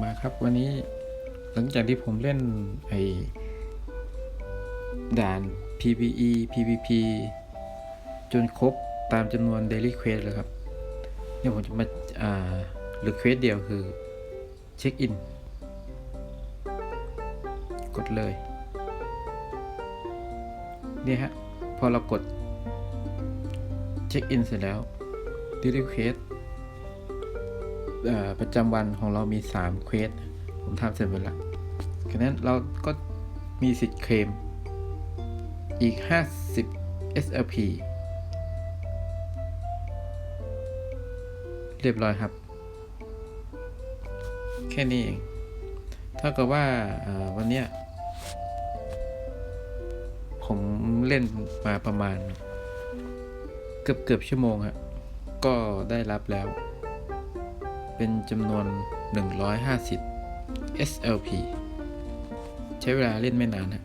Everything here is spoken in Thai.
มาครับวันนี้หลังจากที่ผมเล่นไอ้ด่าน PVE PVP จนครบตามจำนวน Daily Quest เลยครับ เนี่ยผมจะมาอ่าหรือเควสเดียวคือ เช็คอิน กดเลย เนี่ยฮะ พอเรากด เช็คอินเสร็จแล้ว Daily Quest เอ่อ ประจำวันของเรามี3เควสผมทำเสร็จหมดแล้วฉะนั้นเราก็มีสิทธิ์เคลมอีก 50 SLP เรียบร้อยครับ แค่นี้เองเท่ากับว่าวันนี้ผมเล่นมาประมาณ เกือบเกือบชั่วโมงฮะก็ได้รับแล้ว เป็นจำนวน 150 SLP ใช้เวลาเล่นไม่นานฮะ